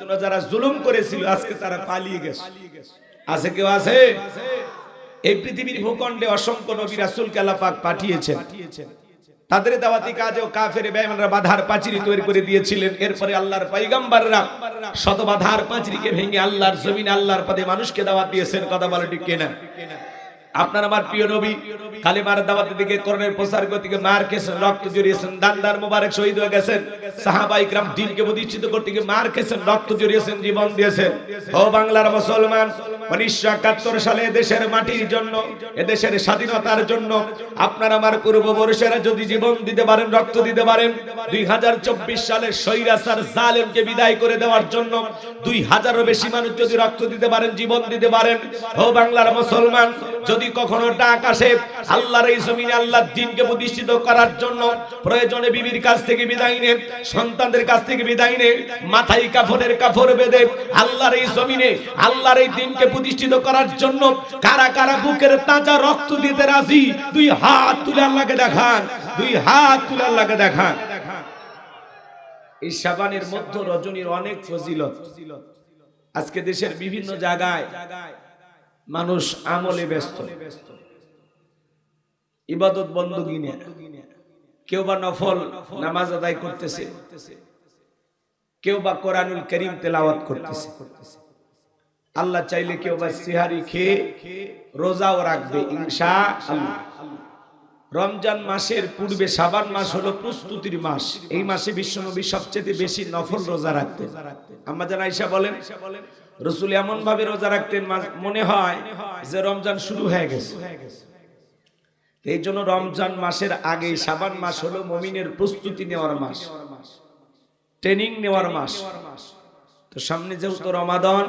জন্য যারা জুলুম করেছিল, আজকে তারা পালিয়ে গেছে। আছে কেউ আছে? এই পৃথিবীর ভূখণ্ডে অসংখ্য নবী রাসূলকে আল্লাহ পাক পাঠিয়েছেন। তাদের দাওয়াতি কাজেও কাফের বেঈমানরা বাধার পাঁচিরি তৈরি করে দিয়েছিলেন। এরপরে আল্লাহর পয়গম্বররা শত বাধার পাঁচিরিকে ভেঙে আল্লাহর জমিন, আল্লাহর পদে মানুষকে দাওয়াত দিয়েছেন। কথা বলে ঠিক কিনা? আপনার আমার প্রিয় নবী, কালিমার দাওয়াতের দিকে করণের প্রসার গতিকে মার খেয়েছেন, রক্ত জড়িয়েছেন, দান্দার মোবারক শহীদ হয়ে গেছেন, সাহাবা ইকরাম দিনকে প্রতিষ্ঠিত করতে গিয়ে মার খেয়েছেন, রক্ত জড়িয়েছেন, জীবন দিয়েছেন। ও বাংলার মুসলমান উনিশশো একাত্তর সালে দেশের মাটির জন্য, এদেশের স্বাধীনতার জন্য আপনার আমার পূর্বপুরুষেরা যদি জীবন দিতে পারেন, রক্ত দিতে পারেন, দুই হাজার চব্বিশ সালের সৈরাসার জালেমকে বিদায় করে দেওয়ার জন্য দুই হাজারও বেশি মানুষ যদি রক্ত দিতে পারেন, জীবন দিতে পারেন। ও বাংলার মুসলমান, যদি কখনো ডাক আসে, আল্লাহর এই জমিনে আল্লাহর দিনকে প্রতিষ্ঠিত করার জন্য প্রয়োজনে বিবির কাছ থেকে বিদায় নে সন্তানদের কাছ থেকে বিদায় নে মাথায় কাফনের কাফর বেঁধে আল্লাহর এই জমিনে, আল্লাহর এই দিনকে প্রতিষ্ঠিত করার জন্য কারা কারা বুকের তাজা রক্ত দিতে রাজি, দুই হাত তুলে আল্লাহকে দেখান, দুই হাত তুলে আল্লাহকে দেখান। এই সাবানের মধ্য রজনীর অনেক ফজিলত। আজকে দেশের বিভিন্ন জায়গায় মানুষ আমলে ব্যস্ত। ইবাদত বন্দী নিয়ে কেউ বা নফল নামাজ আদায় করতেছে। কেউ বা কোরআনুল করিম তেলাওয়াত করতেছে। আল্লাহ চাইলে কেউ বা সিহারি খেয়ে রোজাও রাখবে ইনশা আল্লাহ রমজান মাসের পূর্বে সাবান মাস হলো প্রস্তুতির মাস। এই মাসে বিশ্বনবী সবচেয়ে বেশি নফল রোজা রাখতেন। আম্মা জান আয়েশা বলেন রসুল এমন ভাবে রোজা রাখতেন মনে হয় যে রমজান শুরু হয়ে গেছে। এই জন্য রমজান মাসের আগে সাবান মাস হলো মমিনের প্রস্তুতি নেওয়ার মাস। ট্রেনিং নেওয়ার মাস। তো সামনে যেহেতু রমাদন,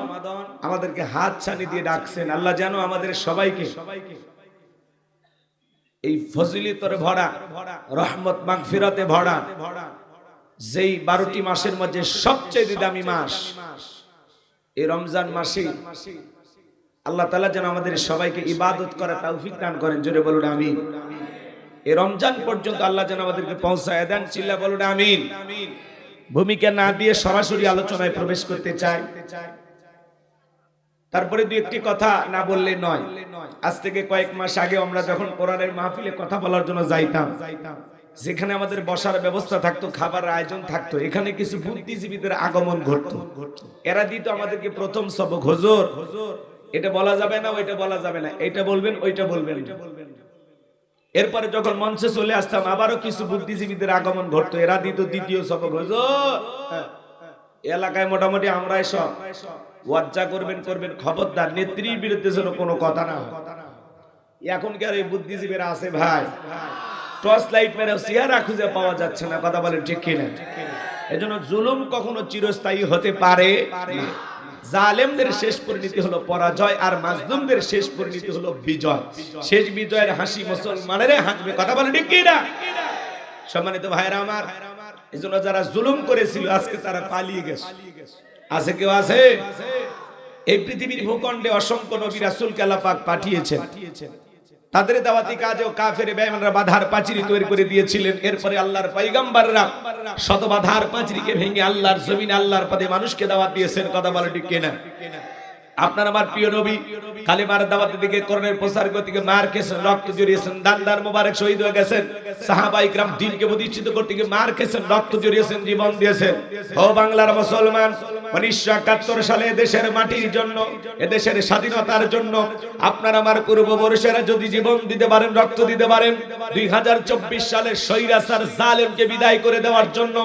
আমাদেরকে হাত ছানি দিয়ে ডাকছেন। আল্লাহ যেন আমাদের সবাইকে এই ফজিলিতরে ভরা, রহমত মাগফিরাতে ভরা, যেই বারোটি মাসের মধ্যে সবচেয়ে দামি মাস, এই রমজান মাসে আল্লাহ তালা যেন আমাদের সবাইকে ইবাদত করা তৌফিক দান করেন। জোরে বলুন, আমিন। এই রমজান পর্যন্ত আল্লাহ যেন আমাদেরকে পৌঁছায় দেন। চিল্লা বলুন আমিন আমিন। ভূমিকা না দিয়ে সরাসরি আলোচনায় প্রবেশ করতে চাই তারপরে দুই একটি কথা না বললে নয়। আজ থেকে কয়েক মাস আগে আমরা যখন কোরআনের মাহফিলে কথা বলার জন্য যাইতাম, যেখানে আমাদের বসার ব্যবস্থা থাকতো খাবার আয়োজন থাকতো, এখানে কিছু বুদ্ধিজীবীদের আগমন ঘটতো। এরা দিত আমাদেরকে প্রথম সবক, হুজুর, এটা বলা যাবে না, ওইটা বলা যাবে না, এটা বলবেন, ওইটা বলবেন। এরপরে যখন মঞ্চে চলে আসতাম, আবারও কিছু বুদ্ধিজীবীদের আগমন ঘটতো। এরা দিত দ্বিতীয় সবক এলাকায় মোটামুটি আমরাই সব ওয়াজ্জা করবেন করবেন, খবরদার, নেত্রীর বিরুদ্ধে যেন কোনো কথা না এখনকার এই বুদ্ধিজীবীরা আছে ভাই, টর্চ লাইট মেরে চেহারা খুঁজে পাওয়া যাচ্ছে না, কথা বলেন ঠিক কিনা? এজন্য জুলুম কখনো চিরস্থায়ী হতে পারে। জালেমদের শেষ পরিণতি হলো পরাজয় আর মাজলুমদের শেষ পরিণতি হলো বিজয়। শেষ বিজয়ের হাসি মুসলমানের হাসবে, কথা বলে ঠিক কিনা? সম্মানিত ভাইরা আমার, এজন্য যারা জুলুম করেছিল, আজকে তারা পালিয়ে গেছে। আছে কেউ আছে? এই পৃথিবীর ভূখণ্ডে অসংখ্য নবী রাসূলকে আল্লাহ পাক পাঠিয়েছেন। তাদের দাওয়াতি কাজেও কাফের বেঈমানরা বাধার পাঁচিরি তৈরি করে দিয়েছিলেন। এরপরে আল্লাহর পয়গম্বররা শত বাধার পাঁচিরিকে ভেঙে আল্লাহর জমিন, আল্লাহর পদে মানুষকে দাওয়াত দিয়েছেন। কথা বলে ঠিক কিনা? আপনার আমার প্রিয় নবী, কালিমার দাওয়াতের দিকে, করণের প্রসার গতিকে মার খেয়েছেন, রক্ত জড়িয়েছেন, দান্দার মোবারক শহীদ হয়ে গেছেন, সাহাবা ইকরাম দিনকে প্রতিষ্ঠিত করতে গিয়ে মার খেয়েছেন, রক্ত জড়িয়েছেন, জীবন দিয়েছেন। ও বাংলার মুসলমান, উনিশশো একাত্তর সালে দেশের মাটির জন্য, এদেশের স্বাধীনতার জন্য আপনার আমার পূর্বপুরুষেরা যদি জীবন দিতে পারেন, রক্ত দিতে পারেন, দুই হাজার চব্বিশ সালের সৈরাসার জালেমকে বিদায় করে দেওয়ার জন্য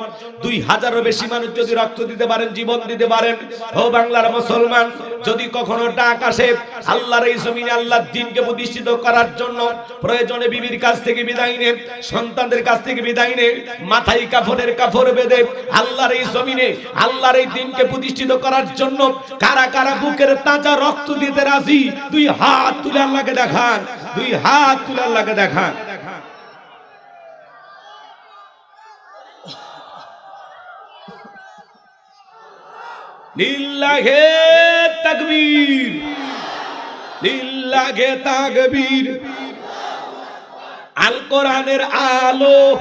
দুই হাজারও বেশি মানুষ যদি রক্ত দিতে পারেন, জীবন দিতে পারেন। ও বাংলার মুসলমান, যদি কখনো ডাক আসে? আল্লাহর এই জমিনে আল্লাহর দিনকে প্রতিষ্ঠিত করার জন্য প্রয়োজনে বিবির কাছ থেকে বিদায় নে, সন্তানদের কাছ থেকে বিদায় নে, মাথায় কাফনের কাফর বেঁধে আল্লাহর এই জমিনে, আল্লাহর এই দিনকে প্রতিষ্ঠিত করার জন্য কারা কারা বুকের তাজা রক্ত দিতে রাজি? দুই হাত তুলে আল্লাহকে দেখান, দুই হাত তুলে আল্লাহকে দেখান। লিল্লাহে তাকবীর। লিল্লাহে তাকবীর। আল কোরআনের আলো।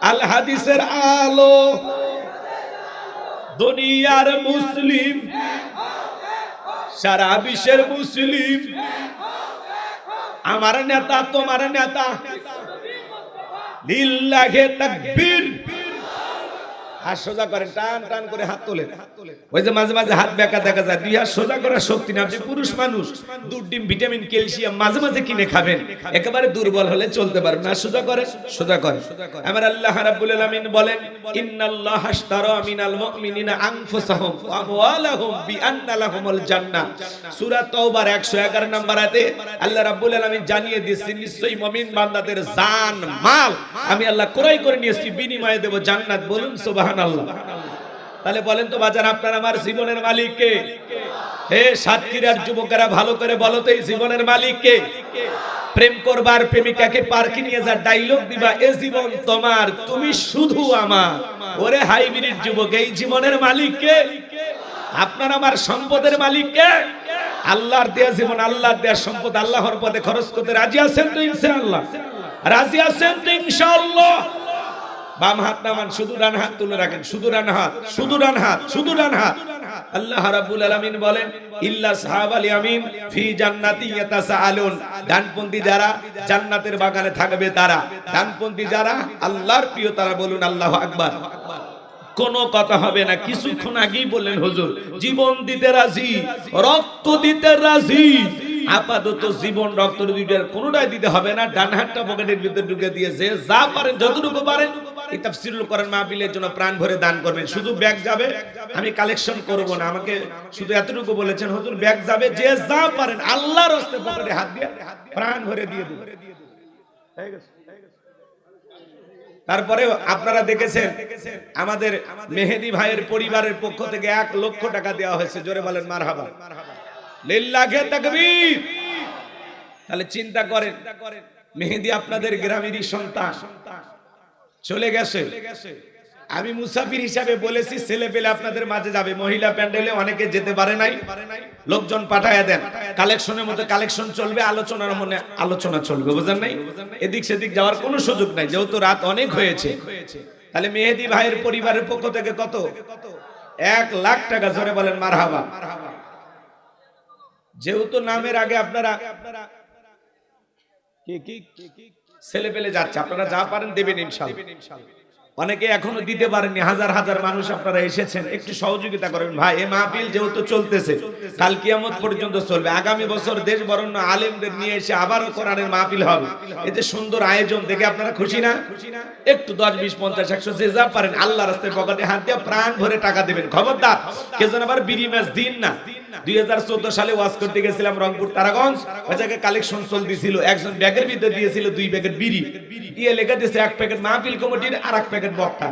আল হাদিসের আলো। দুনিয়ার মুসলিম। সারা বিশ্বের মুসলিম। আমার নেতা, তোমার নেতা। লিল্লাহে তাকবীর। হাত সোজা করেন টান টান করে হাত তোলেন। ওই যে মাঝে মাঝে হাত বেঁকা দেখা যায়, দুই হাত সোজা করার শক্তি না। আপনি পুরুষ মানুষ, দুধ, ডিম, ভিটামিন, ক্যালসিয়াম মাঝে মাঝে কিনে খাবেন। একেবারে দুর্বল হলে চলতে পারবেন না। সোজা করে সোজা করে। আমার আল্লাহ রাব্বুল আলামিন বলেন, ইন্নাল্লাহ আশতারা মিনাল মুমিনিনা আনফুসাহুম ওয়া আমওয়ালাহুম বিআন্না লাহুমুল জান্নাহ। সূরা তাওবার 111 নম্বর আয়াতে আল্লাহ রাব্বুল আলামিন জানিয়ে দিয়েছেন, নিশ্চয়ই মুমিন বান্দাদের জান, মাল আমি আল্লাহ ক্রয় করে নিয়েছি, বিনিময়ে দেব জান্নাত। বলুন সুবহানাল্লাহ। তাহলে বলেন তো বাজার আপনার আমার জীবনের মালিক কে? হে সাতক্ষীরার যুবকেরা, ভালো করে বলো তো এই জীবনের মালিক কে? প্রেম করবার প্রেমিকাকে পার্কে নিয়ে যা ডাইলগ দিবা, এ জীবন তোমার, তুমি শুধু আমার। ওরে হাইব্রিড যুবক, এই জীবনের মালিক কে? আপনার আমার সম্পদের মালিক কে? আল্লাহর দেয়া জীবন, আল্লাহর দেয়া সম্পদ, আল্লাহর পথে খরচ করতে রাজি আছেন তো ইনশাআল্লাহ? রাজি আছেন তো ইনশাআল্লাহ? বাম হাত নামান, শুধু ডান হাত তুলে রাখেন, শুধু ডান হাত, শুধু ডান হাত, শুধু ডান হাত। আল্লাহ কথা হবে না, কিছুক্ষণ আগেই বললেন, হুজুর, জীবন দিতে রাজি, রক্ত দিতে রাজি। আপাতত জীবন রক্ত দুইটার কোনোটাই দিতে হবে না, ডান হাতটা পকেটের ভিতরে ঢুকে দিয়েছে যা পারেন, যতটুকু পারেন এই তাফসীরুল কোরআন মাহফিলের জন্য প্রাণ ভরে দান করবেন। শুধু ব্যাগ যাবে, আমি কালেকশন করব না। আমাকে শুধু এতটুকু বলেছেন, হুজুর, ব্যাগ যাবে, যে যা পারেন, আল্লাহর হস্তে পকেটে হাত দিয়ে প্রাণ ভরে দিয়ে দেবেন তারপরে আপনারা দেখেছেন, আমাদের মেহেদি ভাইয়ের পরিবারের পক্ষ থেকে এক লক্ষ টাকা দেওয়া হয়েছে। জোরে বলেন মার হাবা লিল্লাহে তাকবীর। তাহলে চিন্তা করেন, মেহেদি আপনাদের গ্রামেরই সন্তান। চলে গেছে। আমি মুসাফির হিসাবে বলেছি, ছেলে পেলে আপনাদের মাঝে যাবে। মহিলা প্যান্ডেলে অনেকে যেতে পারে নাই। লোকজন পাঠায় দেন। কালেকশনের মধ্যে কালেকশন চলবে, আলোচনার মনে আলোচনা চলবে, বুঝেন নাই? এদিক সেদিক যাওয়ার কোনো সুযোগ নাই, যেহেতু রাত অনেক হয়েছে। তাহলে মেহেদি ভাইয়ের পরিবারের পক্ষ থেকে কত? এক লাখ টাকা ধরে বলেন, মারহাবা। যেহেতু নামের আগে আপনারা কি কি? ছেলে পেলে যাচ্ছে। আপনারা যা পারেন দেবেন ইনশাআল্লাহ অনেকে এখনও দিতে পারেননি হাজার হাজার মানুষ আপনারা এসেছেন। একটু সহযোগিতা করেন। ভাই এই মাহফিল যেহেতু চলতেছে কাল কিয়ামত পর্যন্ত চলবে। আগামী বছর দেশ বরণ্য আলেমদের নিয়ে এসে আবারও কোরআনের মাহফিল হবে। এই যে সুন্দর আয়োজন দেখে আপনারা খুশি না? একটু দশ বিশ পঞ্চাশ একশো যে যা পারেন আল্লাহ রাস্তায় পকেটে হাত দিয়ে প্রাণ ভরে টাকা দেবেন। খবরদার কে যেন আবার বিড়ি ম্যাচ দিন না। দুই সালে ওয়াজ করতে গেছিলাম রংপুর তারাগঞ্জ। ওই জায়গায় কালেকশন চলতেছিল। একজন ব্যাগের ভিতরে দিয়েছিল দুই প্যাকেট বিড়ি। দিয়ে লেখা দিয়েছে এক প্যাকেট মাহফিল কমিটির আর এক প্যাকেট বক্তা।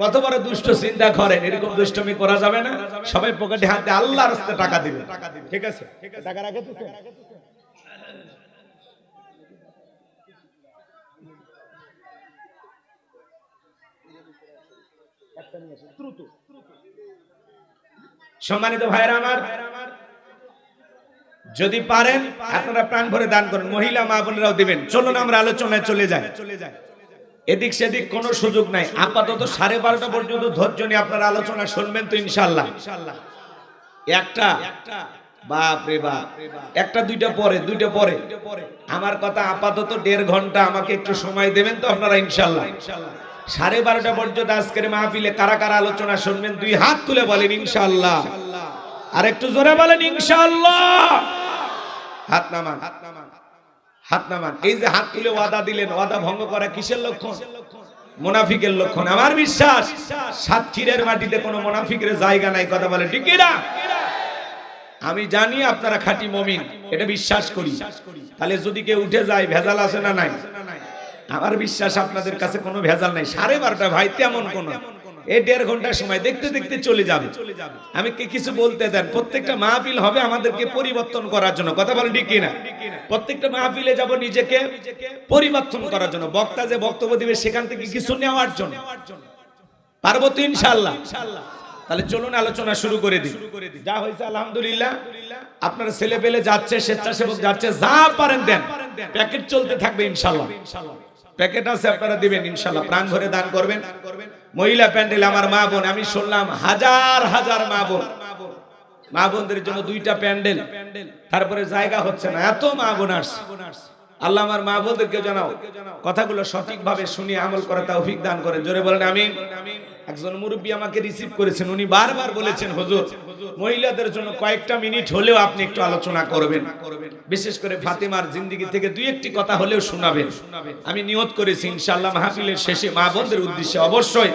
কত বড় দুষ্ট চিন্তা করেন এরকম দুষ্টমি করা যাবে না। সবাই পকেটে হাতে আল্লাহর রাস্তে টাকা দিবে। ঠিক আছে? টাকা রাখে সম্মানিত ভাইরা আমার, যদি পারেন, আপনারা প্রাণ ভরে দান করুন। মহিলা মা বোনেরাও দিবেন। চলুন আমরা আলোচনায় চলে যাই। এদিক সেদিক কোনো সুযোগ নাই। আপাতত সাড়ে বারোটা পর্যন্ত ধৈর্য নিয়ে আপনারা আলোচনা শুনবেন তো ইনশাল্লাহ একটা, বাপ রে বাপ। একটা দুইটা পরে দুইটা পরে। আমার কথা আপাতত দেড় ঘণ্টা আমাকে একটু সময় দেবেন তো আপনারা ইনশাল্লাহ ইনশাল্লাহ সাড়ে বারোটা পর্যন্ত আজকের মাহফিলে কারা কারা আলোচনা শুনবেন, দুই হাত তুলে বলেন ইনশাল্লাহ আর একটু জোরে বলেন ইনশাল্লাহ হাত নামান হাত নামান হাত নামান। এই যে হাত তুলে ওয়াদা দিলেন, ওয়াদা ভঙ্গ করা কিসের লক্ষণ? মোনাফিকের লক্ষণ। আমার বিশ্বাস সাতক্ষীরের মাটিতে কোনো মোনাফিকের জায়গা নাই, কথা বলে ঠিক না আমি জানি আপনারা খাঁটি মমিন, এটা বিশ্বাস করি। তাহলে যদি কেউ উঠে যায়, ভেজাল আছে না নাই? আমার বিশ্বাস আপনাদের কাছে কোনো ভেজাল নাই। সাড়ে বারোটা ভাই, তেমন কোনো। এই দেড় ঘণ্টার সময় দেখতে দেখতে চলে যাবে। আমি কি কিছু বলতে দেন? প্রত্যেকটা মাহফিল হবে আমাদেরকে পরিবর্তন করার জন্য। কথা বলেন ঠিক কিনা? প্রত্যেকটা মাহফিলে যাব নিজেকে পরিবর্তন করার জন্য। বক্তা যে বক্তব্য দিবে সেখান থেকে কিছু নেওয়ার জন্য। পারব তো ইনশাল্লাহ তাহলে চলুন আলোচনা শুরু করে দিই। যা হয়েছে আলহামদুলিল্লাহ। আপনার ছেলে পেলে যাচ্ছে, স্বেচ্ছাসেবক যাচ্ছে, যা পারেন দেন। প্যাকেট চলতে থাকবে ইনশাল্লাহ প্যাকেট আছে, আপনারা দিবেন ইনশাল্লাহ প্রাণ ভরে দান করবেন। মহিলা প্যান্ডেল আমার মা বোন, আমি শুনলাম হাজার হাজার মা বোন। মা বোনদের জন্য দুইটা প্যান্ডেল। তারপরে জায়গা হচ্ছে না, এত মা বোন আসছে। আল্লাহ আমার মা বোনদেরকে জানাও। কথাগুলো সঠিকভাবে শুনিয়ে আমল করা তৌফিক দান করেন। জোরে বলেন, আমিন। একজন মুরব্বী আমাকে রিসিভ করেছেন, উনি বারবার বলেছেন, হুজুর, মহিলাদের জন্য কয়েকটা মিনিট হলেও আপনি একটু আলোচনা করবেন। বিশেষ করে ফাতিমার জিন্দিগি থেকে দুই একটি কথা হলেও শোনাবেন। আমি নিয়ত করেছি, ইনশাআল্লাহ মাহফিলের শেষে মা বোনদের উদ্দেশ্যে অবশ্যই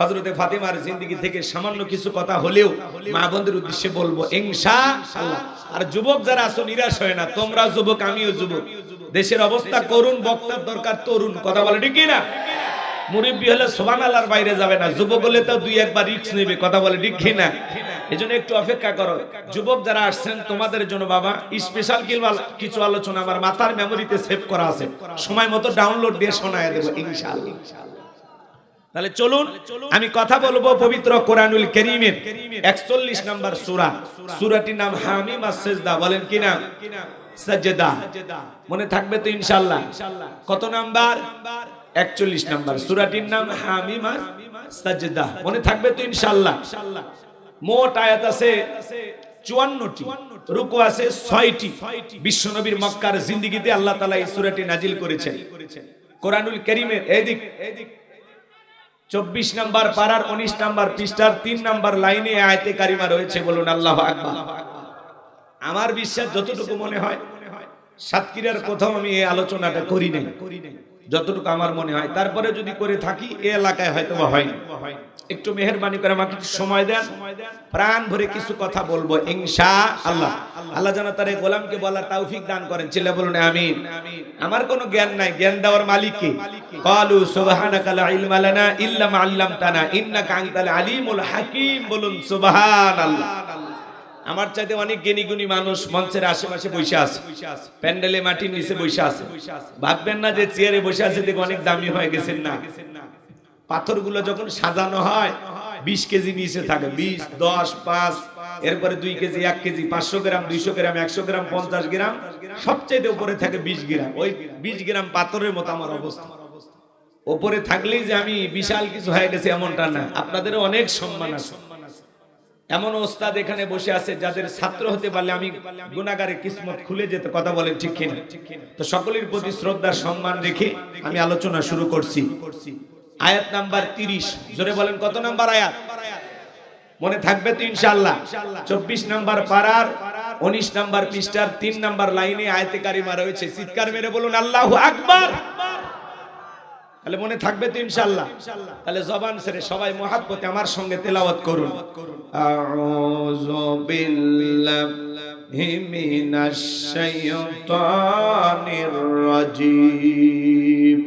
হযরতে ফাতিমার জিন্দিগি থেকে সামান্য কিছু কথা হলেও মা বোনদের উদ্দেশ্যে বলব, ইনশাআল্লাহ। আর যুবক যারা আছো, নিরাশ হয় না, তোমরা যুবক, আমিও যুবক। দেশের অবস্থা করুন বক্তার দরকার, তরুণ, কথা বলে ঠিক না মুরব্বী হলে সোবান আল্লাহর বাইরে যাবে না। যুবক হলে তো দুই একবার রিক্স নেবে, কথা বলে, ঠিক না? এই জন্য একটু অপেক্ষা করো। যুবক যারা আসছেন, তোমাদের জন্য বাবা স্পেশাল কিছু আলোচনা আমার মাথার মেমোরিতে সেভ করা আছে। সময় মতো ডাউনলোড দিয়ে শোনায় দেবো, ইনশাআল্লাহ। তাহলে চলুন, আমি কথা বলব পবিত্র কোরআনুল করিমের একচল্লিশ নাম্বার সুরা। সুরাটির নাম হামিম সেজদা বলেন কি নাম? সাজেদা মনে থাকবে তো ইনশাল্লাহ কত নাম্বার? একচল্লিশ নাম্বার সুরাটির নাম হামিমা সাজেদা। মনে থাকবে তো ইনশাল্লাহ মোট আয়াত আছে চুয়ান্নটি। রুকু আছে ছয়টি। মক্কার জিন্দিগিতে আল্লাহ তালা এই সুরাটি নাজিল করেছেন। কোরআনুল করিমের এদিক। চব্বিশ নাম্বার পাড়ার উনিশ নাম্বার পৃষ্ঠার তিন নাম্বার লাইনে আয়তে কারিমা রয়েছে বলুন আল্লাহ আমার বিশ্বাস যতটুকু মনে হয়, সাতক্ষীরার কোথাও আমি এই আলোচনাটা করি নাই। যতটুকু আমার মনে হয়, তারপরে যদি করে থাকি, এ এলাকায় হয়তো হয়নি। একটু মেহরবানি করে আমাকে সময় দেন। প্রাণ ভরে কিছু কথা বলব ইনশা আল্লাহ আল্লাহ যেন তার গোলামকে বলার তৌফিক দান করেন। ছেলে বলুন, আমিন। আমার কোনো জ্ঞান নাই। জ্ঞান দেওয়ার মালিক কে? ক্বালু সুবহানাকা লা ইলমা লানা ইল্লা মা আল্লামতানা। ইন্নাকা আনতাল আলিমুল হাকীম বলুন, সুবহানাল্লাহ। আমার চাইতে অনেক জ্ঞানী গুণী মানুষ মঞ্চের আশেপাশে বসে আছে। প্যান্ডেলে মাটির নিচে বসে আছে। ভাববেন না যে চেয়ারে বসে আছে দেখে অনেক দামি হয়ে গেছেন না। পাথরগুলো যখন সাজানো হয়, বিশ কেজি নিচে থাকে। বিশ, দশ, পাঁচ, এরপরে দুই কেজি, এক কেজি, পাঁচশো গ্রাম, দুইশো গ্রাম, একশো গ্রাম, পঞ্চাশ গ্রাম সবচেয়ে উপরে থাকে বিশ গ্রাম। ওই বিশ গ্রাম পাথরের মতো আমার অবস্থা। ওপরে থাকলেই যে আমি বিশাল কিছু হয়ে গেছে এমনটা না। আপনাদের অনেক সম্মান আছে। এমন ওস্তাদ এখানে বসে আছে যাদের ছাত্র হতে পারলে আমি গুণাগারে কিসমত খুলে যেতে কথা বলেন ঠিক কিনা? তো সকলের প্রতি শ্রদ্ধা সম্মান রেখে আমি আলোচনা শুরু করছি। আয়াত নাম্বার তিরিশ। জোরে বলেন, কত নাম্বার আয়াত? মনে থাকবে তো ইনশাল্লাহ চব্বিশ নাম্বার পাড়ার, উনিশ নাম্বার পৃষ্ঠার, তিন নাম্বার লাইনে আয়তে কারিমা রয়েছে। চিৎকার মেরে বলুন, আল্লাহ আকবার। তাহলে মনে থাকবে তো ইনশাল্লাহ তাহলে জবান ছেড়ে সবাই মহাব্বতে আমার সঙ্গে তেলাওয়াত করুন। আউযু বিল্লাহি মিনাশ শাইতানির রাজীম।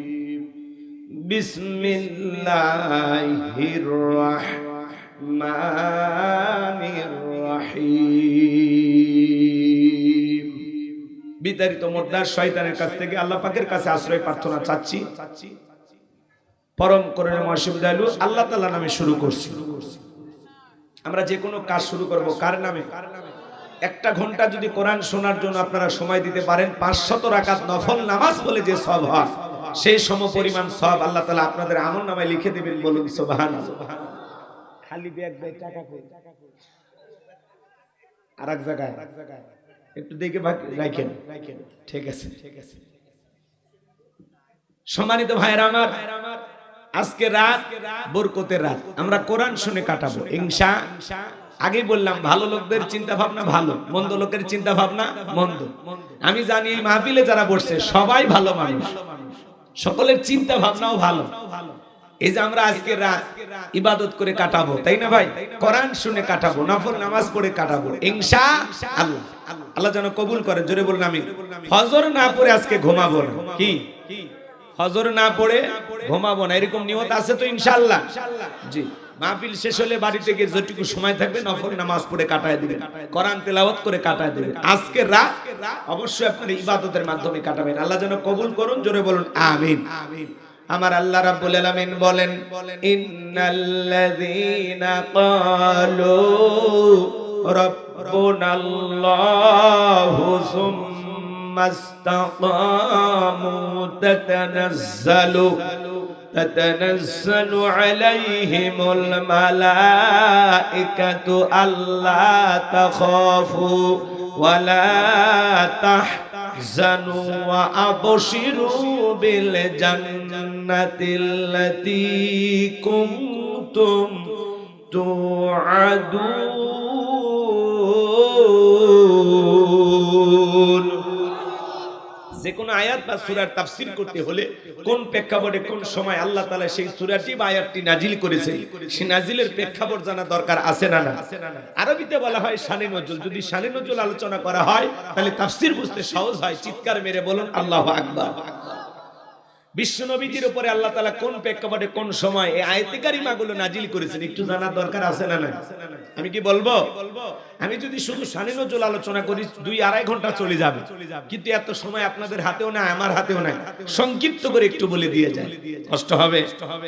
বিসমিল্লাহির রাহমানির রহিম। বিতাড়িত মোদ্দার শয়তানের কাছ থেকে আল্লাহ পাকের কাছে আশ্রয় প্রার্থনা চাচ্ছি। পরম করণে মহাশিব দয়ালু আল্লাহ তাআলা নামে শুরু করছি। আমরা যে কোনো কাজ শুরু করব কার নামে? একটা ঘণ্টা যদি কোরআন শোনার জন্য আপনারা সময় দিতে পারেন পাঁচশত রাকাত নফল নামাজ বলে যে সব হয় সেই সম পরিমাণ সব আল্লাহ তাআলা আপনাদের আমল নামায় লিখে দেবেন বলুন সুবহানাল্লাহ। খালি ব্যাগ ব্যাগ টাকা আর এক জায়গায়। একটু দেখে রাখেন। ঠিক আছে ঠিক আছে। সম্মানিত ভাইয়েরা আমার আজকে রাত, বরকতের রাত। আমরা কোরআন শুনে কাটাবো। ইনশা আগে বললাম, ভালো লোকদের চিন্তা ভাবনা ভালো, মন্দ লোকের চিন্তা ভাবনা মন্দ। আমি জানি এই মাহফিলে যারা বসছে, সবাই ভালো মানুষ। সকলের চিন্তা ভাবনাও ভালো। এই যে আমরা আজকে রাত, ইবাদত করে কাটাবো, তাই না ভাই? কোরআন শুনে কাটাবো, নফল নামাজ পড়ে কাটাবো। ইনশা, আল্লাহ। আল্লাহ যেন কবুল করে, জোরে বলুন আমি ফজর না পড়ে আজকে ঘুমাবো কি? হজর না পড়ে ঘুমাবো না। এরকম নিয়ত আছে তো ইনশাল্লাহ জি। মাহফিল শেষ হলে বাড়িতে গিয়ে যেটুকু সময় থাকবে নফল নামাজ পড়ে কাটায় দিবেন। কোরআন তেলাওয়াত করে কাটায় দিবেন। আজকে রাত অবশ্যই আপনার ইবাদতের মাধ্যমে কাটাবেন। আল্লাহ যেন কবুল করুন, জোরে বলুন আমিন আমিন। আমার আল্লাহ রাব্বুল আলামিন বলেন, ইন্নাল্লাযীনা ক্বালু রাব্বুনাল্লাহু সুম্মা ما استقاموا تتنزل تتنزل عليهم الملائكة ألا تخافوا ولا تحزنوا وأبشروا بالجنة التي كنتم توعدون যে কোনো আয়াত বা সুরার তাফসির করতে হলে কোন প্রেক্ষাপটে কোন সময় আল্লাহ তালা সেই সুরাটি বা আয়াতটি নাজিল করেছে, সে নাজিলের প্রেক্ষাপট জানা দরকার আছে না না? আরবিতে বলা হয় শানে নজুল। যদি শানে নজুল আলোচনা করা হয়, তাহলে তাফসির বুঝতে সহজ হয়। চিৎকার মেরে বলুন, আল্লাহ আকবার। বিশ্ব নবীজির উপরে আল্লাহ তালা কোন প্রেক্ষাপটে কোন সময় এই আয়াতে কারিমাগুলো নাজিল করেছেন একটু জানার দরকার আছে না না আমি কি বলব? আমি যদি শুধু সানি নজুল আলোচনা করি, দুই আড়াই ঘণ্টা চলে যাবে। কিন্তু এত সময় আপনাদের হাতেও নাই, আমার হাতেও নাই। সংক্ষিপ্ত করে একটু বলে দিয়ে যায় কষ্ট হবে?